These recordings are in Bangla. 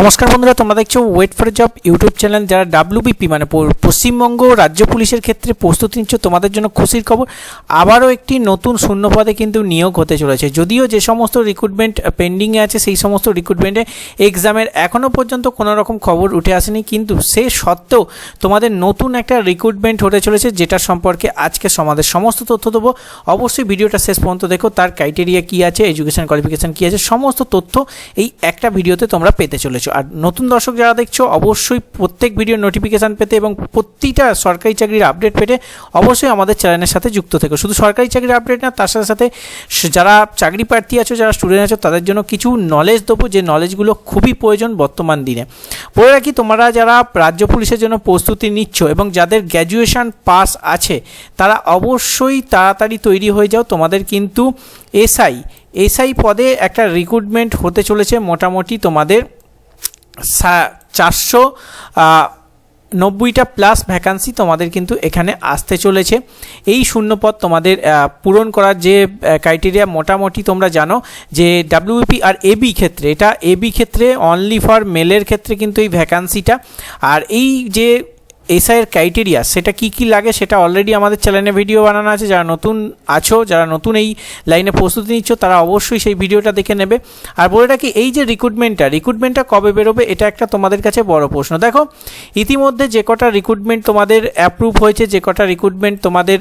নমস্কার বন্ধুরা, তোমরা দেখছ wait for job YouTube channel যারা ডাব্লিউবিপি মানে পশ্চিমবঙ্গ রাজ্য পুলিশের ক্ষেত্রে প্রস্তুতি নিচ্ছ, তোমাদের জন্য খুশির খবর। আবারও একটি নতুন শূন্য পদে কিন্তু নিয়োগ হতে চলেছে। যদিও যে সমস্ত রিক্রুটমেন্ট পেন্ডিংয়ে আছে, সেই সমস্ত রিক্রুটমেন্টে এক্সামের এখনও পর্যন্ত কোনো রকম খবর উঠে আসেনি। কিন্তু সে সত্ত্বেও তোমাদের নতুন একটা রিক্রুটমেন্ট হতে চলেছে, যেটার সম্পর্কে আজকে সমাজের সমস্ত তথ্য দেবো। অবশ্যই ভিডিওটা শেষ পর্যন্ত দেখো, তার ক্রাইটেরিয়া কী আছে এডুকেশন কোয়ালিফিকেশান কী আছে, সমস্ত তথ্য এই একটা ভিডিওতে তোমরা পেতে চলেছো। আর নতুন দর্শক যারা দেখছ, অবশ্যই প্রত্যেক ভিডিওর নোটিফিকেশান পেতে এবং প্রতিটা সরকারি চাকরির আপডেট পেতে অবশ্যই আমাদের চ্যানেলের সাথে যুক্ত থেকো। শুধু সরকারি চাকরির আপডেট না, তার সাথে সাথে যারা চাকরি প্রার্থী আছো, যারা স্টুডেন্ট আছো, তাদের জন্য কিছু নলেজ দেবো, যে নলেজগুলো খুবই প্রয়োজন বর্তমান দিনে। বলে রাখি, তোমরা যারা রাজ্য পুলিশের জন্য প্রস্তুতি নিচ্ছ এবং যাদের গ্র্যাজুয়েশন পাস আছে, তারা অবশ্যই তাড়াতাড়ি তৈরি হয়ে যাও। তোমাদের কিন্তু এসআই এসআই পদে একটা রিক্রুটমেন্ট হতে চলেছে। মোটামুটি তোমাদের চারশো নব্বইটা প্লাস ভ্যাকান্সি তোমাদের কিন্তু এখানে আসতে চলেছে। এই শূন্যপদ তোমাদের পূরণ করার যে ক্রাইটেরিয়া মোটামুটি তোমরা জানো যে ডাব্লিউপি আর এবি ক্ষেত্রে, এটা এবি ক্ষেত্রে অনলি ফর মেলের ক্ষেত্রে কিন্তু এই ভ্যাকান্সিটা আর এই যে এসআইয়ের ক্রাইটেরিয়া সেটা কি কি লাগে সেটা অলরেডি আমাদের চ্যানেলে ভিডিও বানানো আছে। যারা নতুন আছো, যারা নতুন এই লাইনে প্রস্তুতি নিচ্ছ, তারা অবশ্যই সেই ভিডিওটা দেখে নেবে। আর বলে রাখি, এই যে রিক্রুটমেন্টটা রিক্রুটমেন্টটা কবে বেরোবে, এটা একটা তোমাদের কাছে বড় প্রশ্ন। দেখো, ইতিমধ্যে যে কটা রিক্রুটমেন্ট তোমাদের অ্যাপ্রুভ হয়েছে, যে কটা রিক্রুটমেন্ট তোমাদের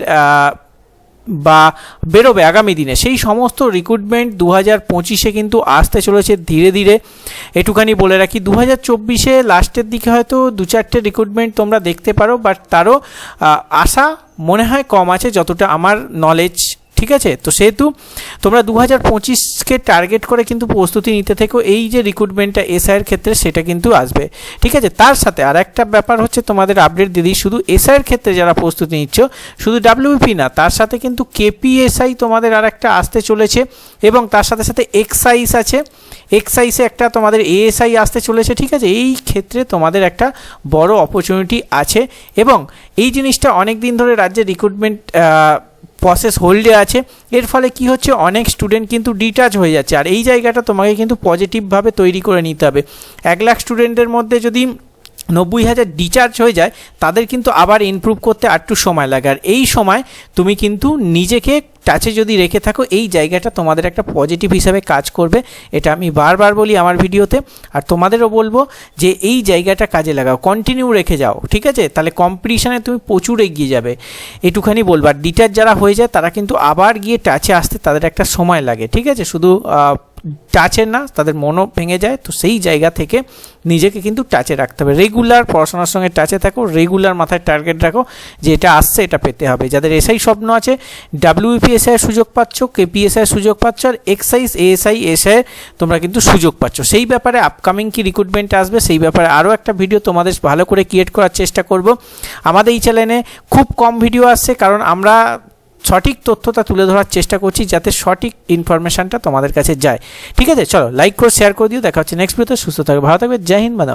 বা বেরোবে আগামী দিনে। সেই সমস্ত রিক্রুটমেন্ট দু হাজার পঁচিশে কিন্তু আসতে চলেছে ধীরে ধীরে। এটুখানি বলে রাখি দু হাজার চব্বিশে লাস্টের দিকে হয়তো দু চারটে রিক্রুটমেন্ট তোমরা দেখতে পারো বাট তারও আশা মনে হয় কম আছে, যতটা আমার নলেজ ঠিক আছে? তো সেহেতু তোমরা দু হাজার পঁচিশকে টার্গেট করে কিন্তু প্রস্তুতি নিতে থেকো। এই যে রিক্রুটমেন্টটা এসআইয়ের ক্ষেত্রে সেটা কিন্তু আসবে। ঠিক আছে? তার সাথে আর একটা ব্যাপার হচ্ছে তোমাদের আপডেট দিদি শুধু এসআইয়ের ক্ষেত্রে যারা প্রস্তুতি নিচ্ছ, শুধু ডাব্লিউপি না, তার সাথে কিন্তু কেপিএসআই তোমাদের আর একটা আসতে চলেছে এবং তার সাথে সাথে এক্সাইজ আছে। এক্সাইজে একটা তোমাদের এএসআই আসতে চলেছে, ঠিক আছে? এই ক্ষেত্রে তোমাদের একটা বড় অপরচুনিটি আছে এবং এই জিনিসটা অনেক দিন ধরে রাজ্যের রিক্রুটমেন্ট প্রসেস হোল্ডে আছে। এর ফলে কি হচ্ছে? অনেক স্টুডেন্ট কিন্তু ডিটাচ হয়ে যাচ্ছে। আর এই জায়গাটা তোমাকে কিন্তু পজিটিভভাবে তৈরি করে নিতে হবে। এক লাখ স্টুডেন্টের মধ্যে যদি নব্বই হাজার ডিচার্জ হয়ে যায়, তাদের কিন্তু আবার ইমপ্রুভ করতে আরটু সময় লাগে। আর এই সময় তুমি কিন্তু নিজেকে টাচে যদি রেখে থাকো, এই জায়গাটা তোমাদের একটা পজিটিভ হিসাবে কাজ করবে। এটা আমি বারবার বলি আমার ভিডিওতে। আর তোমাদেরও বলব যে এই জায়গাটা কাজে লাগাও কন্টিনিউ রেখে যাও, ঠিক আছে? তাহলে কম্পিটিশানে তুমি প্রচুর এগিয়ে যাবে। এটুখানি বলব। আর ডিটাচ যারা হয়ে যায়, তারা কিন্তু আবার গিয়ে টাচে আসতে তাদের একটা সময় লাগে, ঠিক আছে? শুধু টাচের না, তাদের মনও ভেঙে যায়, তো সেই জায়গা থেকে নিজেকে কিন্তু টাচে রাখতে হবে। রেগুলার পড়াশোনার সঙ্গে টাচে থাকো রেগুলার মাথায় টার্গেট রাখো যে এটা আসছে, এটা পেতে হবে। যাদের এসআই স্বপ্ন আছে ডাব্লিউপিএসআই সুযোগ পাচ্ছ কেপিএসআই সুযোগ পাচ্ছ, আর এক্সাইজ এএসআই এসআই তোমরা কিন্তু সুযোগ পাচ্ছ। সেই ব্যাপারে আপকামিং কি রিক্রুটমেন্ট আসবে, সেই ব্যাপারে আরও একটা ভিডিও তোমাদের ভালো করে ক্রিয়েট করার চেষ্টা করব। আমাদের এই চ্যানেলে খুব কম ভিডিও আসছে, কারণ আমরা সঠিক তথ্যটা তুলে ধরার চেষ্টা করছি যাতে সঠিক ইনফরমেশনটা তোমাদের কাছে যায়। ঠিক আছে? চলো লাইক করে শেয়ার করে দিও। দেখা হচ্ছে নেক্সট ভিডিওতে সুস্থ থাকবে ভালো থাকবে। জয় হিন্দ বাদা